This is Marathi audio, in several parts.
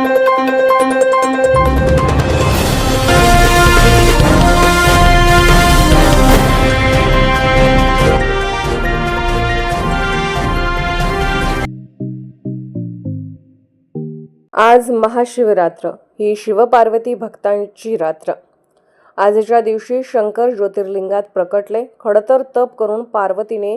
आज महाशिवरात्र ही शिवपार्वती भक्तांची रात्र. आजच्या दिवशी शंकर ज्योतिर्लिंगात प्रकटले खडतर तप करून पार्वतीने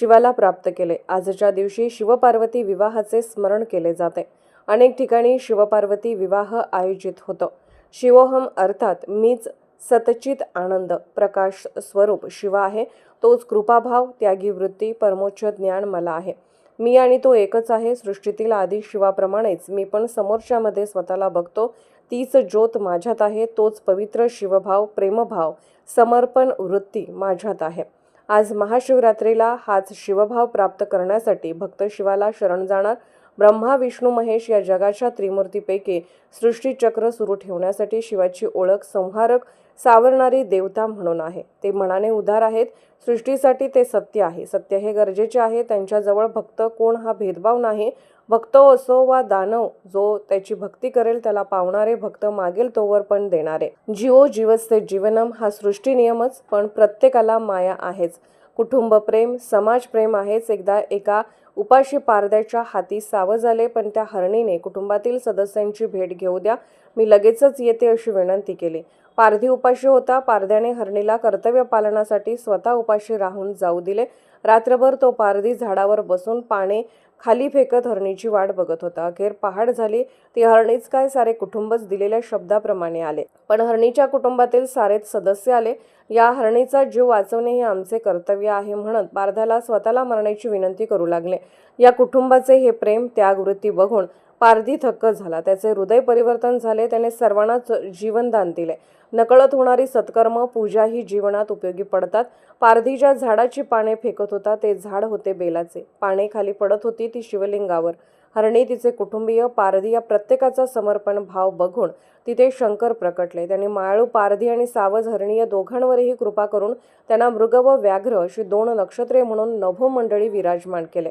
शिवाला प्राप्त केले. आजच्या दिवशी शिवपार्वती विवाहाचे स्मरण केले जाते. अनेक ठिकाणी शिवपार्वती विवाह आयोजित होतो. शिवोहम अर्थात मीच सतचित आनंद प्रकाश स्वरूप शिव आहे. तोच कृपाभाव त्यागी वृत्ती परमोच्च ज्ञान मला आहे. मी आणि तो एकच आहे. सृष्टीतील आधी शिवाप्रमाणेच मी पण समोरच्यामध्ये स्वतःला बघतो. तीच ज्योत माझ्यात आहे. तोच पवित्र शिवभाव प्रेमभाव समर्पण वृत्ती माझ्यात आहे. आज महाशिवरात्रीला हाच शिवभाव प्राप्त करण्यासाठी भक्त शिवाला शरण जाणार. ब्रह्मा विष्णू महेश या जगाच्या त्रिमूर्तीपैकी सृष्टीचक्र सुरू ठेवण्यासाठी शिवाची ओळख संहारक सावरणारी देवता म्हणून आहे. ते मनाने उदार आहेत. सृष्टीसाठी ते सत्य आहे. सत्य हे गरजेचे आहे. त्यांच्याजवळ भक्त कोण हा भेदभाव नाही. भक्त असो वा दानव जो त्याची भक्ती करेल त्याला पावणारे भक्त मागेल तोवर पण देणारे. जीवो जीवस्ते जीवनम हा सृष्टी नियमच पण प्रत्येकाला माया आहेच. कुटुंबप्रेम समाजप्रेम समाज प्रेम आहेच एकदा एका उपाशी पारद्याच्या हाती सावज आले पण त्या हरणीने कुटुंबातील सदस्यांची भेट घेऊ द्या मी लगेचच येते अशी विनंती केली. पारधी उपाशी होता पारध्याने हरणीला कर्तव्य पालनासाठी स्वतः उपाशी राहून जाऊ दिले. रात्रभर तो पारधी झाडावर बसून पाने खाली फेकत हरणीची वाट बघत होता. अखेर पहाड झाली ती हरणीच काय सारे कुटुंबच दिलेल्या शब्दाप्रमाणे आले. पण हरणीच्या कुटुंबातील सारेच सदस्य आले. या हरणीचा जीव वाचवणे हे आमचे कर्तव्य आहे म्हणत पारध्याला स्वतःला मरण्याची विनंती करू लागले. या कुटुंबाचे हे प्रेम त्यागवृत्ती बघून पारधी थक्क झाला. त्याचे हृदय परिवर्तन झाले. त्याने सर्वांनाच जीवनदान दिले. नकळत होणारी सत्कर्म पूजा ही जीवनात उपयोगी पडतात. पारधीच्या झाडाची पाने फेकत होता ते झाड होते बेलाचे. पाने खाली पडत होती ती शिवलिंगावर. हरणी तिचे कुटुंबीय पारधी या प्रत्येकाचा समर्पण भाव बघून तिथे शंकर प्रकटले. त्यांनी मायाळू पारधी आणि सावज हरणी या दोघांवरही कृपा करून त्यांना मृग व व्याघ्र अशी दोन नक्षत्रे म्हणून नभोमंडळी विराजमान केले.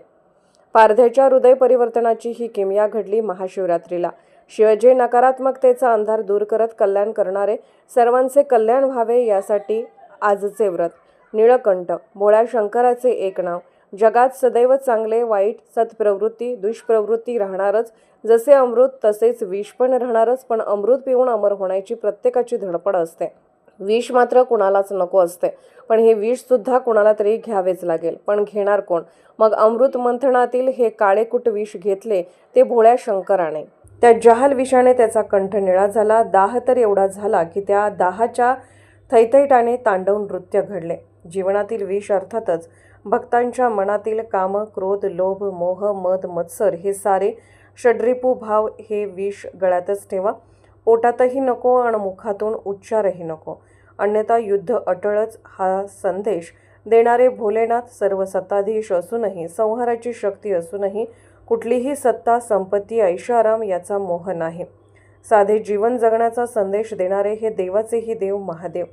पारध्याच्या हृदय परिवर्तनाची ही किमया घडली महाशिवरात्रीला. शिवजे नकारात्मकतेचा अंधार दूर करत कल्याण करणारे सर्वांचे कल्याण व्हावे यासाठी आजचे व्रत. निळकंठ भोळ्या शंकराचे एक नाव. जगात सदैव चांगले वाईट सत्प्रवृत्ती दुष्प्रवृत्ती राहणारच. जसे अमृत तसेच विष पण राहणारच पण अमृत पिऊन अमर होण्याची प्रत्येकाची धडपड असते. विष मात्र कुणालाच नको असते. पण हे विषसुद्धा कुणाला तरी घ्यावेच लागेल. पण घेणार कोण? मग अमृत मंथनातील हे काळेकुट विष घेतले ते भोळ्या शंकराने. त्या जहाल विषाने त्याचा कंठ निळा झाला. दाह तर एवढा झाला की त्या दाहाच्या थैथैटाने तांडव नृत्य घडले. जीवनातील विष अर्थातच भक्तांच्या मनातील काम क्रोध लोभ मोह मद मत्सर हे सारे षड्रिपू भाव हे विष गळ्यातच ठेवा. पोटातही नको आणि मुखातून उच्चारही नको. अन्यथा युद्ध अटळच हा संदेश देणारे भोलेनाथ सर्व सत्ताधीश असूनही संहाराची शक्ती असूनही कुठलीही सत्ता संपत्ती ऐशाराम याचा मोह नाही. साधे जीवन जगण्याचा संदेश देणारे हे देवाचेही देव महादेव.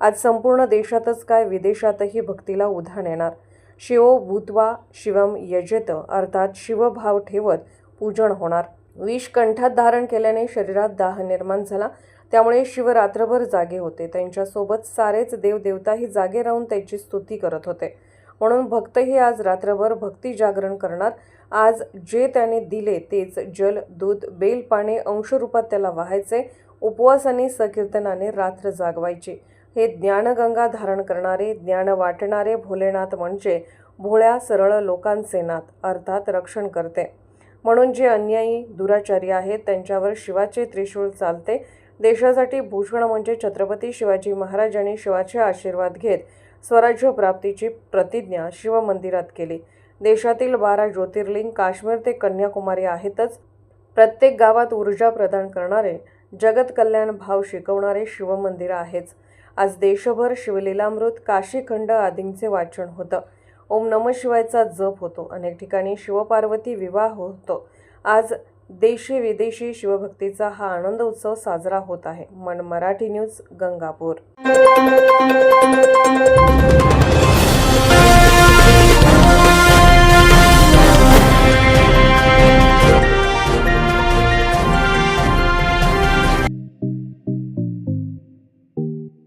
आज संपूर्ण देशातच काय विदेशातही भक्तीला उधाण येणार? शिवो भूत्वा शिवम यजेत अर्थात शिवभाव ठेवत पूजन होणार. विष कंठात धारण केल्याने शरीरात दाह निर्माण झाला. त्यामुळे शिव रात्रभर जागे होते. त्यांच्यासोबत सारेच देवदेवताही जागे राहून त्यांची स्तुती करत होते. म्हणून भक्तही आज रात्रभर भक्ती जागरण करणार. आज जे त्याने दिले तेच जल दूध बेल पाने अंशरूपात त्याला वाहायचे. उपवासाने सकीर्तनाने रात्र जागवायची. हे ज्ञानगंगा धारण करणारे ज्ञान वाटणारे भोलेनाथ म्हणजे भोळ्या सरळ लोकांचे नाथ अर्थात रक्षण करते. म्हणून जे अन्यायी दुराचारी आहेत त्यांच्यावर शिवाचे त्रिशूळ चालते. देशासाठी भूषण म्हणजे छत्रपती शिवाजी महाराजांनी शिवाचे आशीर्वाद घेत स्वराज्य प्राप्तीची प्रतिज्ञा शिवमंदिरात केली. देशातील बारा ज्योतिर्लिंग काश्मीर ते कन्याकुमारी आहेतच. प्रत्येक गावात ऊर्जा प्रदान करणारे जगत कल्याण भाव शिकवणारे शिवमंदिर आहेच. आज देशभर शिवलीलामृत काशीखंड आदींचे वाचन होतं. ओम नम शिवायचा जप होतो. अनेक ठिकाणी शिवपार्वती विवाह होतो. आज देशी विदेशी शिवभक्तीचा हा आनंद उत्सव साजरा होत आहे. मन मराठी न्यूज गंगापूर.